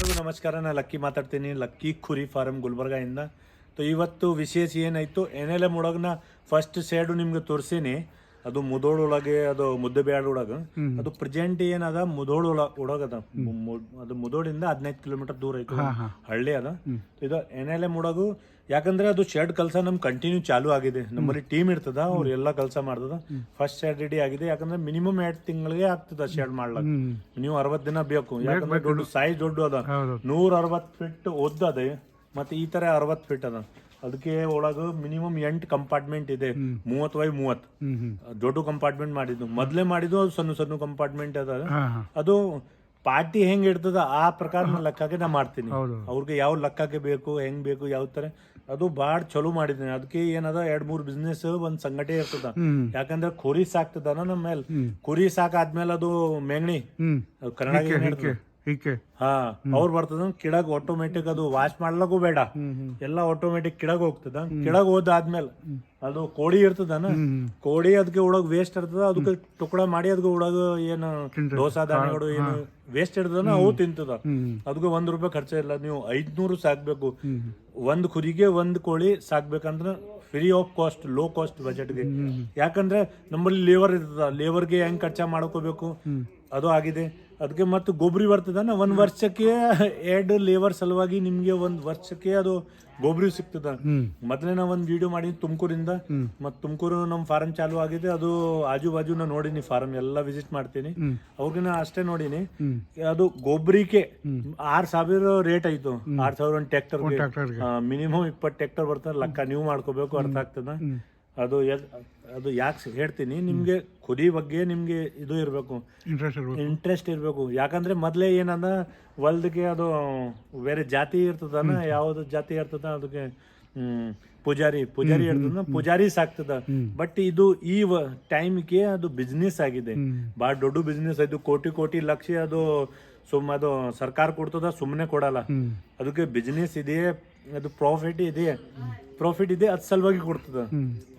ಎಲ್ಲರಿಗೂ ನಮಸ್ಕಾರ. ನಾನು ಲಕ್ಕಿ ಮಾತಾಡ್ತೀನಿ. ಲಕ್ಕಿ ಕುರಿ ಫಾರಂ ಗುಲ್ಬರ್ಗಾಯಿಂದ. ಇವತ್ತು ವಿಶೇಷ ಏನಾಯಿತು? N L M first shed ನಿಮ್ಗೆ ತೋರಿಸೀನಿ. ಅದು ಮುದೋಳ್ ಒಳಗೆ ಅದು ಮುದ್ದೆಬ್ಯಾಡ್ ಒಳಗ. ಅದು ಪ್ರೆಸೆಂಟ್ ಏನದ ಮುದೋಳ್ ಒಳ ಒಳಗದ. ಅದು ಮುದೋಳಿಂದ ಹದಿನೈದು ಕಿಲೋಮೀಟರ್ ದೂರ ಐತಿ ಹಳ್ಳಿ ಅದ. ಇದು ಎನ್ ಎಲ್ ಎಂ ಒಳಗು ಯಾಕಂದ್ರೆ ಅದು ಶೆಡ್ ಕೆಲಸ ನಮ್ ಕಂಟಿನ್ಯೂ ಚಾಲು ಆಗಿದೆ. ನಮ್ಮಲ್ಲಿ ಟೀಮ್ ಇರ್ತದ ಅವ್ರು ಎಲ್ಲ ಕೆಲಸ ಮಾಡ್ತದ. ಫಸ್ಟ್ ಶೆಡ್ ರೆಡಿ ಆಗಿದೆ ಯಾಕಂದ್ರೆ ಮಿನಿಮಮ್ ಎರಡ್ ತಿಂಗಳಿಗೆ ಆಗ್ತದ ಶೆಡ್ ಮಾಡ್ಲಕ್. ನೀವು ಅರವತ್ ದಿನ ಬೇಕು. ಯಾಕಂದ್ರೆ ದೊಡ್ಡ ಸೈಜ್ ದೊಡ್ಡ ಅದ. ನೂರ ಅರವತ್ ಫಿಟ್ ಉದ್ದ ಅದೇ ಮತ್ತೆ ಈ ತರ ಅರವತ್ ಫಿಟ್ ಅದ. ಅದಕ್ಕೆ ಒಳಗ ಮಿನಿಮಮ್ ಎಂಟು ಕಂಪಾರ್ಟ್ಮೆಂಟ್ ಇದೆ. ಮೂವತ್ ಬೈ ಮೂವತ್ ದೊಡ್ಡ ಕಂಪಾರ್ಟ್ಮೆಂಟ್ ಮಾಡಿದ್ದು. ಮೊದ್ಲೇ ಮಾಡಿದ್ದು ಅದು ಸಣ್ಣ ಸಣ್ಣ ಕಂಪಾರ್ಟ್ಮೆಂಟ್ ಅದ. ಅದು ಪಾರ್ಟಿ ಹೆಂಗ್ ಇರ್ತದ ಆ ಪ್ರಕಾರ ನಾನು ಲೆಕ್ಕಕ್ಕೆ ನಾ ಮಾಡ್ತೀನಿ. ಅವ್ರಿಗೆ ಯಾವ ಲೆಕ್ಕಕ್ಕೆ ಬೇಕು ಹೆಂಗ್ ಬೇಕು ಯಾವ ತರ ಅದು ಬಾಳ್ ಚಲೋ ಮಾಡಿದ್ದೀನಿ. ಅದಕ್ಕೆ ಏನದ ಎರಡ್ ಮೂರ್ ಬಿಸ್ನೆಸ್ ಒಂದ್ ಸಂಘಟನೆ ಇರ್ತದ. ಯಾಕಂದ್ರೆ ಕುರಿ ಸಾಕ್ತದನ ನಮ್ಮ ಮೇಲೆ ಕುರಿ ಸಾಕಾದ್ಮೇಲೆ ಅದು ಮೆಂಗಣಿ. ಕನ್ನಡ ಹಾ ಅವ್ರು ಬರ್ತದ ಕಿಡಗ್ ಆಟೋಮೆಟಿಕ್ ಅದು ವಾಶ್ ಮಾಡ್ಲಕ್ಕೂ ಬೇಡ. ಎಲ್ಲ ಆಟೋಮೆಟಿಕ್ ಕಿಡಗ್ ಹೋಗ್ತದ. ಕಿಡಗ್ ಹೋದಾದ್ಮೇಲೆ ಅದು ಕೋಳಿ ಇರ್ತದನ ಕೋಳಿ ಅದಕ್ಕೆ ಒಳಗ್ ವೇಸ್ಟ್ ಇರ್ತದ ಅದಕ್ಕೆ ಟುಕಡ ಮಾಡಿ ಅದಕ್ಕೆ ಉಡಗ ಏನು ದೋಸಾ ಧಾನ್ಯಗಳು ಏನು ವೇಸ್ಟ್ ಇರ್ತದನ ಅವು ತಿಂತದ. ಅದಕ್ಕೆ ಒಂದ್ ರೂಪಾಯಿ ಖರ್ಚ ಇಲ್ಲ ನೀವು ಐದ್ನೂರು ಸಾಕ್ಬೇಕು. ಒಂದ್ ಕುರಿಗೆ ಒಂದ್ ಕೋಳಿ ಸಾಕ್ಬೇಕಂದ್ರ free of cost low cost ಬಜೆಟ್ಗೆ ಯಾಕಂದ್ರೆ ನಮ್ಮಲ್ಲಿ ಲೇಬರ್ ಇರ್ತದ ಲೇಬರ್ಗೆ ಹೆಂಗ್ ಖರ್ಚ ಮಾಡ್ಕೋಬೇಕು? ಅದು ಆಗಿದೆ. ಅದಕ್ಕೆ ಮತ್ತು ಗೊಬ್ಬರಿ ಬರ್ತದನ? ಒಂದ್ ವರ್ಷಕ್ಕೆ ಎರಡು ಲೇಬರ್ ಸಲುವಾಗಿ ನಿಮ್ಗೆ ಒಂದ್ ವರ್ಷಕ್ಕೆ ಅದು ಗೊಬ್ಬರಿ ಸಿಗ್ತದ. ಮೊದಲೇ ನಾ ಒಂದ್ ವಿಡಿಯೋ ಮಾಡಿ ತುಮಕೂರಿಂದ. ಮತ್ ತುಮಕೂರು ನಮ್ ಫಾರಂ ಚಾಲು ಆಗಿದೆ. ಅದು ಆಜು ಬಾಜು ನಾ ನೋಡಿನಿ ಫಾರಂ ಎಲ್ಲ ವಿಸಿಟ್ ಮಾಡ್ತೀನಿ. ಅವ್ರಿಗೆ ನಾ ಅಷ್ಟೇ ನೋಡಿನಿ. ಅದು ಗೊಬ್ಬರಿಕೆ ಆರ್ ಸಾವಿರ ರೇಟ್ ಆಯ್ತು. ಆರ್ ಸಾವಿರ ಒಂದು ಟ್ರ್ಯಾಕ್ಟರ್ ಮಿನಿಮಮ್ ಇಪ್ಪತ್ತು ಟ್ರ್ಯಾಕ್ಟರ್ ಬರ್ತದೆ. ಲಕ್ಕ ನೀವು ಮಾಡ್ಕೋಬೇಕು ಅರ್ಥ ಆಗ್ತದ? ಅದು ಅದು ಯಾಕೆ ಹೇಳ್ತೀನಿ ನಿಮಗೆ ಕುರಿ ಬಗ್ಗೆ ನಿಮಗೆ ಇದು ಇರಬೇಕು. ಇಂಟ್ರೆಸ್ಟ್ ಇರಬೇಕು. ಇಂಟ್ರೆಸ್ಟ್ ಇರಬೇಕು. ಯಾಕಂದ್ರೆ ಮೊದಲೇ ಏನಂದ ಹೊಲ್ದಕ್ಕೆ ಅದು ಬೇರೆ ಜಾತಿ ಇರ್ತದನ ಯಾವ್ದು ಜಾತಿ ಇರ್ತದ ಅದಕ್ಕೆ ಪೂಜಾರಿ ಪೂಜಾರಿ ಇರ್ತದ ಪೂಜಾರಿ ಸಾಕ್ತದ. ಬಟ್ ಇದು ಈ ಟೈಮ್ಗೆ ಅದು ಬಿಸ್ನೆಸ್ ಆಗಿದೆ. ಬಹಳ ಭಾಳ ದೊಡ್ಡ ಬಿಸ್ನೆಸ್ ಇದು ಕೋಟಿ ಕೋಟಿ ಲಕ್ಷ ಅದು ಸುಮ್ಮ ಅದು ಸರ್ಕಾರ ಕೊಡ್ತದ ಸುಮ್ಮನೆ ಕೊಡಲ್ಲ. ಅದಕ್ಕೆ ಬಿಸ್ನೆಸ್ ಇದೆ ಅದು ಪ್ರಾಫಿಟ್ ಇದೆ. ಪ್ರಾಫಿಟ್ ಇದೆ ಅದ್ ಸಲುವಾಗಿ ಕೊಡ್ತದ.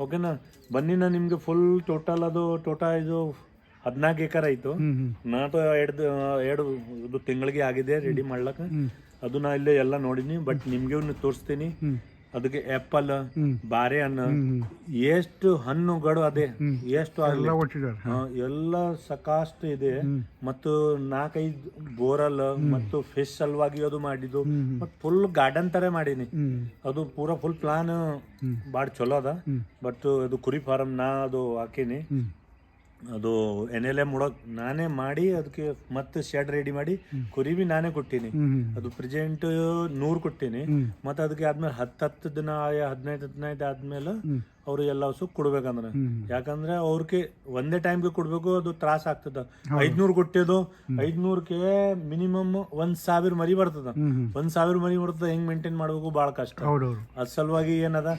ಓಕೆನಾ ಬನ್ನಿ ನಾ ನಿಮ್ಗೆ ಫುಲ್ ಟೋಟಲ್ ಅದು ಟೋಟಲ್ ಇದು ಹದಿನಾಲ್ಕು ಎಕರ್ ಆಯ್ತು. ನಾಟ ಎರಡು ಎರಡು ಇದು ತಿಂಗಳಿಗೆ ಆಗಿದೆ ರೆಡಿ ಮಾಡ್ಲಕ್ಕ. ಅದು ನಾ ಇಲ್ಲೇ ಎಲ್ಲ ನೋಡಿನಿ ಬಟ್ ನಿಮ್ಗೆ ತೋರಿಸ್ತೀನಿ. ಅದಕ್ಕೆ ಆಪಲ್ ಬಾರೆ ಹಣ್ಣು ಎಷ್ಟು ಹಣ್ಣುಗಳು ಅದೇ ಎಷ್ಟು ಎಲ್ಲ ಸಕಾಷ್ಟು ಇದೆ. ಮತ್ತು ನಾಲ್ಕೈದು ಬೋರಲ್ ಮತ್ತು ಫಿಶ್ ಸಲುವಾಗಿ ಅದು ಮಾಡಿದ್ದು. ಮತ್ತು ಫುಲ್ ಗಾರ್ಡನ್ ತರ ಮಾಡೀನಿ. ಅದು ಪೂರಾ ಫುಲ್ ಪ್ಲಾನ್ ಭಾಳ ಚಲೋ ಅದ. ಬಟ್ ಅದು ಕುರಿ ಫಾರಂ ನಾ ಅದು ಹಾಕೀನಿ. ಅದು ಎನ್ ಎಲ್ ಎಂ ಉಡಕ್ ನಾನೇ ಮಾಡಿ ಅದಕ್ಕೆ ಮತ್ತೆ ಶೆಡ್ ರೆಡಿ ಮಾಡಿ ಕುರಿ ಬಿ ನಾನೇ ಕೊಟ್ಟಿನಿ ಅದು ಪ್ರೆಸೆಂಟ್ ನೂರ್ ಕೊಟ್ಟಿನಿ. ಮತ್ತೆ ಅದಕ್ಕೆ ಆದ್ಮೇಲೆ ಹತ್ತು ಹತ್ತು ದಿನ ಹದಿನೈದು ಹದಿನೈದು ಆದ್ಮೇಲೆ. ಅವ್ರು ಎಲ್ಲ ಹಸು ಕೊಡ್ಬೇಕಂದ್ರೆ. ಯಾಕಂದ್ರೆ ಅವ್ರಿಗೆ ಒಂದೇ ಟೈಮ್ಗೆ ಕೊಡ್ಬೇಕು ಅದು ತ್ರಾಸ ಆಗ್ತದ. ಐದ್ನೂರ್ ಕೊಟ್ಟಿದ್ದು ಐದ್ನೂರಕ್ಕೆ ಮಿನಿಮಮ್ ಒಂದ್ ಸಾವಿರ ಮರಿ ಬರ್ತದ. ಒಂದ್ ಸಾವಿರ ಮರಿ ಬರ್ತದ ಹೆಂಗ್ ಮೇಂಟೈನ್ ಮಾಡ್ಬೇಕು ಬಹಳ ಕಷ್ಟ. ಅದ್ ಸಲುವಾಗಿ ಏನದ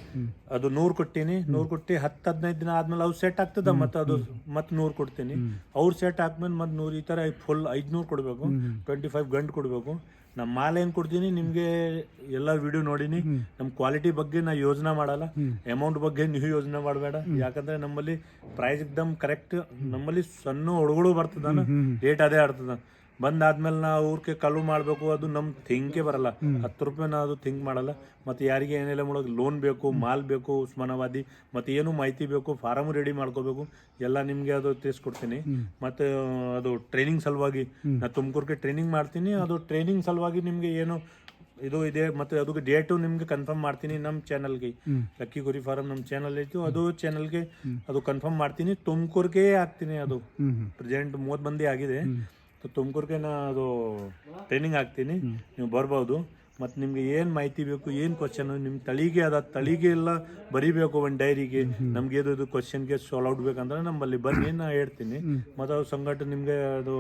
ಅದು ನೂರ್ ಕೊಟ್ಟಿನಿ ನೂರ್ ಕೊಟ್ಟಿ ಹತ್ತು ಹದಿನೈದು ದಿನ ಆದ್ಮೇಲೆ ಅವು ಸೆಟ್ ಆಗ್ತದ ಮತ್ತೆ ಅದು ಮತ್ ನೂರ್ ಕೊಡ್ತೀನಿ. ಅವ್ರು ಸೆಟ್ ಆದ್ಮೇಲೆ ಮತ್ ನೂರ್ ಈ ತರ ಫುಲ್ ಐದ್ನೂರ್ ಕೊಡ್ಬೇಕು. ಟ್ವೆಂಟಿ ಫೈವ್ ಗಂಟು ಕೊಡ್ಬೇಕು. ನಮ್ಮ ಮಾಲ್ ಏನ್ ಕೊಡ್ತೀನಿ ನಿಮ್ಗೆ ಎಲ್ಲ ವಿಡಿಯೋ ನೋಡಿನಿ. ನಮ್ ಕ್ವಾಲಿಟಿ ಬಗ್ಗೆ ನಾ ಯೋಜನೆ ಮಾಡಲ್ಲ. ಅಮೌಂಟ್ ಬಗ್ಗೆ ನೀವು ಯೋಜನೆ ಮಾಡಬೇಡ. ಯಾಕಂದ್ರೆ ನಮ್ಮಲ್ಲಿ ಪ್ರೈಸ್ ಎಕ್ದಮ್ ಕರೆಕ್ಟ್ ನಮ್ಮಲ್ಲಿ ಸಣ್ಣ ಹುಡುಗಳು ಬರ್ತದ ರೇಟ್ ಅದೇ ಆಡ್ತದ ಬಂದಾದ್ಮೇಲೆ ನಾ ಅವ್ರಿಗೆ ಕಲ್ಲು ಮಾಡಬೇಕು ಅದು ನಮ್ ಥಿಂಕೆ ಬರಲ್ಲ. ಹತ್ತು ರೂಪಾಯಿ ನಾ ಅದು ಥಿಂಕ್ ಮಾಡಲ್ಲ. ಮತ್ತೆ ಯಾರಿಗೆ ಏನೆಲ್ಲ ಮಾಡೋದು ಲೋನ್ ಬೇಕು ಮಾಲ್ ಬೇಕು ಉಸ್ಮಾನಾಬಾದಿ ಮತ್ತೆ ಏನು ಮಾಹಿತಿ ಬೇಕು ಫಾರಮ್ ರೆಡಿ ಮಾಡ್ಕೋಬೇಕು ಎಲ್ಲ ನಿಮ್ಗೆ ಅದು ತಿಳಿಸ್ಕೊಡ್ತೀನಿ. ಮತ್ತೆ ಅದು ಟ್ರೈನಿಂಗ್ ಸಲುವಾಗಿ ನಾ ತುಮಕೂರ್ಗೆ ಟ್ರೈನಿಂಗ್ ಮಾಡ್ತೀನಿ. ಅದು ಟ್ರೈನಿಂಗ್ ಸಲುವಾಗಿ ನಿಮ್ಗೆ ಏನು ಇದು ಇದೆ ಮತ್ತೆ ಅದಕ್ಕೆ ಡೇಟು ನಿಮ್ಗೆ ಕನ್ಫರ್ಮ್ ಮಾಡ್ತೀನಿ ನಮ್ಮ ಚಾನಲ್ಗೆ ಲಕ್ಕಿ ಗುರಿ ಫಾರಂ ನಮ್ಮ ಚಾನಲ್ ಐತು ಅದು ಚಾನಲ್ಗೆ ಅದು ಕನ್ಫರ್ಮ್ ಮಾಡ್ತೀನಿ. ತುಮಕೂರ್ಗೆ ಹಾಕ್ತೀನಿ ಅದು. ಪ್ರೆಸೆಂಟ್ ಮೂವತ್ತು ಮಂದಿ ಆಗಿದೆ. ತುಮಕೂರ್ಗೆ ನಾನು ಅದು ಟ್ರೈನಿಂಗ್ ಹಾಕ್ತೀನಿ. ನೀವು ಬರ್ಬೋದು. ಮತ್ತು ನಿಮಗೆ ಏನು ಮಾಹಿತಿ ಬೇಕು ಏನು ಕ್ವಶನ್ ನಿಮ್ಮ ತಳಿಗೆ ಅದ ತಳಿಗೆ ಎಲ್ಲ ಬರಿಬೇಕು ಒಂದು ಡೈರಿಗೆ ನಮ್ಗೆ ಇದು ಇದು ಕ್ವಶನ್ಗೆ ಸಾಲ್ವ್ ಔಟ್ಬೇಕಂದ್ರೆ ನಮ್ಮಲ್ಲಿ ಬನ್ನಿ ನಾ ಹೇಳ್ತೀನಿ. ಮತ್ತು ಅವ್ರ ಸಂಗಟ ನಿಮಗೆ ಅದು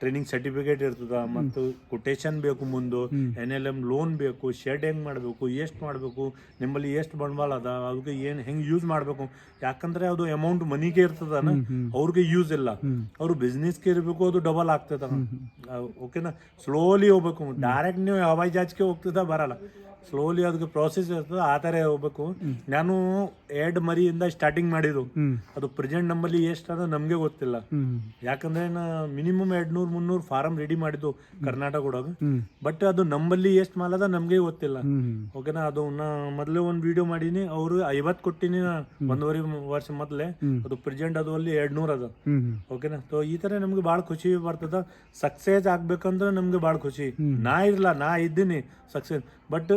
ಟ್ರೈನಿಂಗ್ ಸರ್ಟಿಫಿಕೇಟ್ ಇರ್ತದ ಮತ್ತು ಕೊಟೇಶನ್ ಬೇಕು ಮುಂದೆ ಎನ್ ಎಲ್ ಎಂ ಲೋನ್ ಬೇಕು ಶೆಡ್ ಹೆಂಗ್ ಮಾಡಬೇಕು ಎಷ್ಟು ಮಾಡಬೇಕು ನಿಮ್ಮಲ್ಲಿ ಎಷ್ಟು ಬಂಡವಾಳ ಅದ ಅದಕ್ಕೆ ಏನು ಹೆಂಗೆ ಯೂಸ್ ಮಾಡಬೇಕು. ಯಾಕಂದ್ರೆ ಅದು ಅಮೌಂಟ್ ಮನಿಗೆ ಇರ್ತದನ ಅವ್ರಿಗೆ ಯೂಸ್ ಇಲ್ಲ. ಅವ್ರು ಬಿಸ್ನೆಸ್ಗೆ ಇರಬೇಕು ಅದು ಡಬಲ್ ಆಗ್ತದ ಓಕೆನಾ ಸ್ಲೋಲಿ ಹೋಗ್ಬೇಕು. ಡೈರೆಕ್ಟ್ ನೀವು ಹವಾಯಿ ಜಾಜ್ಗೆ ಹೋಗ್ತದ ಬರಲ್ಲ. ಸ್ಲೋಲಿ ಅದಕ್ಕೆ ಪ್ರಾಸೆಸ್ ಇರ್ತದೆ ಆ ಥರ ಹೋಗ್ಬೇಕು. ನಾನು ಎರಡ್ ಮರಿಯಿಂದ ಸ್ಟಾರ್ಟಿಂಗ್ ಮಾಡಿದ್ದು. ಅದು ಪ್ರೆಸೆಂಟ್ ನಮ್ಮಲ್ಲಿ ಎಷ್ಟು ಅದ ನಮಗೆ ಗೊತ್ತಿಲ್ಲ. ಯಾಕಂದ್ರೆ ನಾ ಮಿನಿಮಮ್ ಎರಡ್ ನೂರ್ ಮುನ್ನೂರು ಫಾರಂ ರೆಡಿ ಮಾಡಿದ್ದು ಕರ್ನಾಟಕ ಒಳಗ ಬಟ್ ಅದು ನಮ್ಮಲ್ಲಿ ಎಷ್ಟು ಮಾಲ್ ಅದ ನಮಗೆ ಗೊತ್ತಿಲ್ಲ. ಓಕೆನಾ ಅದು ನಾ ಮೊದಲೇ ಒಂದು ವಿಡಿಯೋ ಮಾಡೀನಿ ಅವರು ಐವತ್ತು ಕೊಟ್ಟಿನಿ ಒಂದೂವರೆ ವರ್ಷ ಮೊದಲೇ. ಅದು ಪ್ರೆಸೆಂಟ್ ಅದು ಅಲ್ಲಿ ಎರಡ್ ನೂರ್ ಅದ ಓಕೆನಾ ಸೊ ಈ ತರ ನಮ್ಗೆ ಭಾಳ ಖುಷಿ ಬರ್ತದ. ಸಕ್ಸಸ್ ಆಗ್ಬೇಕಂದ್ರೆ ನಮ್ಗೆ ಭಾಳ ಖುಷಿ. ನಾ ಇರ್ಲ ನಾ ಇದ್ದೀನಿ ಸಕ್ಸೆಸ್ ಬಟ್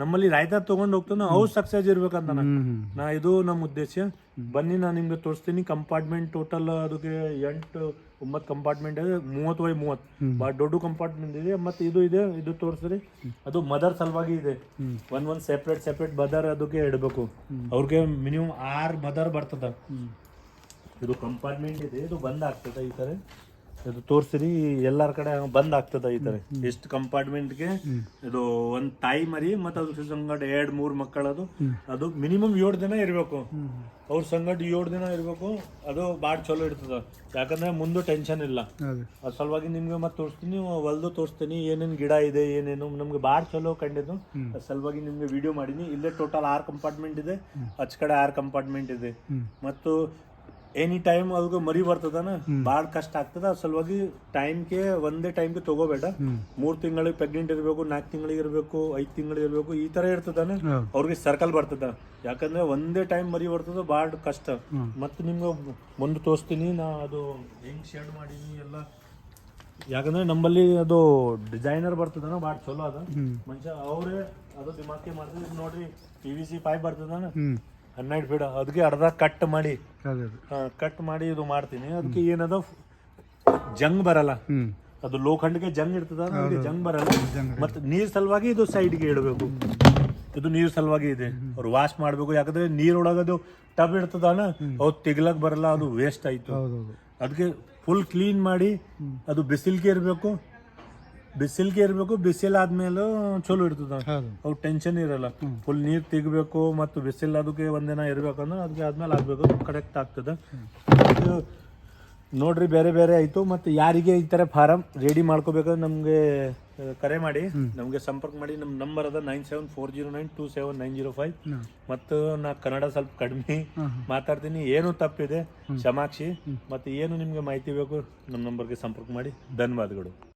ನಮ್ಮಲ್ಲಿ ರೈತ ತಗೊಂಡ್ ಹೋಗ್ತಾನ ಅವ್ ಸಕ್ಸೆಸ್ ಇರ್ಬೇಕಂತ ನಾ. ಇದು ನಮ್ಮ ಉದ್ದೇಶ. ಬನ್ನಿ ನಾನು ನಿಮ್ಗೆ ತೋರಿಸ್ತೀನಿ. ಕಂಪಾರ್ಟ್ಮೆಂಟ್ ಟೋಟಲ್ ಅದಕ್ಕೆ ಎಂಟು ಒಂಬತ್ತು ಕಂಪಾರ್ಟ್ಮೆಂಟ್ ಇದೆ ಮೂವತ್ತು ಬೈ ಮೂವತ್ತು. ಭಾಳ ದೊಡ್ಡ ಕಂಪಾರ್ಟ್ಮೆಂಟ್ ಇದೆ. ಮತ್ತೆ ಇದು ಇದೆ ಇದು ತೋರಿಸ್ರಿ. ಅದು ಮದರ್ ಸಲುವಾಗಿ ಇದೆ. ಒಂದ್ ಒಂದ್ ಸೆಪ್ರೇಟ್ ಸೆಪ್ರೇಟ್ ಮದರ್ ಅದಕ್ಕೆ ಇಡಬೇಕು. ಅವ್ರಿಗೆ ಮಿನಿಮಮ್ ಆರು ಮದರ್ ಬರ್ತದ. ಇದು ಕಂಪಾರ್ಟ್ಮೆಂಟ್ ಇದೆ ಇದು ಬಂದ್ ಆಗ್ತದ ಈ ತರ ಇದು ತೋರ್ಸಿರಿ ಎಲ್ಲಾರ ಕಡೆ ಬಂದ್ ಆಗ್ತದ ಈ ತರ. ಎಷ್ಟು ಕಂಪಾರ್ಟ್ಮೆಂಟ್ಗೆ ಇದು ಒಂದ್ ತಾಯಿ ಮರಿ ಮತ್ತೆ ಅದ್ರ ಸಂಗಡ ಎರಡ್ ಮೂರ್ ಮಕ್ಕಳದು ಅದು. ಮಿನಿಮಮ್ ಏಳು ದಿನ ಇರ್ಬೇಕು. ಅವ್ರ ಸಂಗಡ ಏಳು ದಿನ ಇರ್ಬೇಕು ಅದು ಬಾಳ್ ಚಲೋ ಇರ್ತದ. ಯಾಕಂದ್ರೆ ಮುಂದೆ ಟೆನ್ಷನ್ ಇಲ್ಲ. ಅದೇ. ಅದ್ರ ಸಲುವಾಗಿ ನಿಮ್ಗೆ ಮತ್ತೆ ತೋರಿಸ್ತೀನಿ ಹೊಲ್ದು ತೋರಿಸ್ತೀನಿ ಏನೇನ್ ಗಿಡ ಇದೆ ಏನೇನು ನಮ್ಗೆ ಬಾಡ್ ಚಲೋ ಕಂಡಿದ್ದು. ಅದ್ರ ಸಲುವಾಗಿ ನಿಮ್ಗೆ ವಿಡಿಯೋ ಮಾಡೀನಿ. ಇಲ್ಲೇ ಟೋಟಲ್ ಆರ್ ಕಂಪಾರ್ಟ್ಮೆಂಟ್ ಇದೆ ಅಚ್ ಕಡೆ ಆರ್ ಕಂಪಾರ್ಟ್ಮೆಂಟ್ ಇದೆ. ಮತ್ತು ಎನಿ ಟೈಮ್ ಅದಕ್ಕೆ ಮರಿ ಬರ್ತದನ ಭಾಳ ಕಷ್ಟ ಆಗ್ತದ. ಅದ್ರ ಸಲುವಾಗಿ ಟೈಮ್ಗೆ ಒಂದೇ ಟೈಮ್ಗೆ ತಗೋಬೇಡ. ಮೂರ್ ತಿಂಗಳಿಗೆ ಪ್ರೆಗ್ನೆಂಟ್ ಇರಬೇಕು ನಾಲ್ಕು ತಿಂಗಳಿಗೆ ಇರಬೇಕು ಐದು ತಿಂಗಳಿಗೆ ಇರಬೇಕು ಈ ತರ ಇರ್ತದನ. ಅವ್ರಿಗೆ ಸರ್ಕಲ್ ಬರ್ತದ. ಯಾಕಂದ್ರೆ ಒಂದೇ ಟೈಮ್ ಮರಿ ಬರ್ತದ ಭಾಳ ಕಷ್ಟ. ಮತ್ತೆ ನಿಮ್ಗೆ ಮುಂದೆ ತೋರಿಸ್ತೀನಿ ನಾ ಅದು ಹೆಂಗ್ ಶೇಡ್ ಮಾಡೀನಿ ಎಲ್ಲ. ಯಾಕಂದ್ರೆ ನಮ್ಮಲ್ಲಿ ಅದು ಡಿಸೈನರ್ ಬರ್ತದನ ಭಾಳ ಚಲೋ ಅದ. ಮನುಷ್ಯ ಅವರೇ ಅದು ದಿಮಾಕಿ ಮಾಡ್ತಾರೆ ಈಗ ನೋಡ್ರಿ ಪಿ ವಿ ಸಿ ಪೈಪ್ ಬರ್ತದನ. ಹನ್ನೆರಡು ಫೀಟ್ ಅದಕ್ಕೆ ಅರ್ಧ ಕಟ್ ಮಾಡಿ. ಕಟ್ ಮಾಡಿ ಇದು ಮಾಡ್ತೀನಿ. ಅದಕ್ಕೆ ಏನದ? ಜಂಗ್ ಬರಲ್ಲ. ಅದು ಲೋಖಂಡ್ಗೆ ಜಂಗ್ ಇರ್ತದ ಜಂಗ್ ಬರಲ್ಲ. ಮತ್ತೆ ನೀರ್ ಸಲುವಾಗಿ ಇದು ಸೈಡ್ಗೆ ಇಡಬೇಕು. ಇದು ನೀರ್ ಸಲುವಾಗಿ ಇದೆ. ಅವ್ರು ವಾಶ್ ಮಾಡ್ಬೇಕು. ಯಾಕಂದ್ರೆ ನೀರೊಳಗದು ಟಬ್ ಇರ್ತದಾನ ಅವು ತೆಗ್ಲಕ್ ಬರಲ್ಲ ಅದು ವೇಸ್ಟ್ ಆಯ್ತು. ಅದಕ್ಕೆ ಫುಲ್ ಕ್ಲೀನ್ ಮಾಡಿ ಅದು ಬಿಸಿಲ್ಗೆ ಇರಬೇಕು. ಬಿಸಿಲ್ಗೆ ಇರಬೇಕು ಬಿಸಿಲ್ ಆದ್ಮೇಲೆ ಚಲೋ ಇರ್ತದ. ಅವ್ ಟೆನ್ಷನ್ ಇರಲ್ಲ. ಫುಲ್ ನೀರ್ ತೆಗಬೇಕು ಮತ್ತು ಬಿಸಿಲ್ ಅದಕ್ಕೆ ಒಂದಿನ ಇರ್ಬೇಕಂದ್ರೆ ಅದಕ್ಕೆ ಆದ್ಮೇಲೆ ಆಗ್ಬೇಕು ಕರೆಕ್ಟ್ ಆಗ್ತದ. ನೋಡ್ರಿ ಬೇರೆ ಬೇರೆ ಆಯ್ತು. ಮತ್ತೆ ಯಾರಿಗೆ ಈ ತರ ಫಾರಂ ರೆಡಿ ಮಾಡ್ಕೋಬೇಕಂದ್ರೆ ನಮ್ಗೆ ಕರೆ ಮಾಡಿ. ನಮ್ಗೆ ಸಂಪರ್ಕ ಮಾಡಿ. ನಮ್ಮ ನಂಬರ್ ಅದ nine seven four zero nine two seven nine zero five. ಮತ್ತು ನಾ ಕನ್ನಡ ಸ್ವಲ್ಪ ಕಡಿಮೆ ಮಾತಾಡ್ತೀನಿ. ಏನು ತಪ್ಪಿದೆ. ಕ್ಷಮಾಕ್ಷಿ. ಮತ್ತೆ ಏನು ನಿಮ್ಗೆ ಮಾಹಿತಿ ಬೇಕು ನಮ್ಮ ನಂಬರ್ಗೆ ಸಂಪರ್ಕ ಮಾಡಿ. ಧನ್ಯವಾದಗಳು.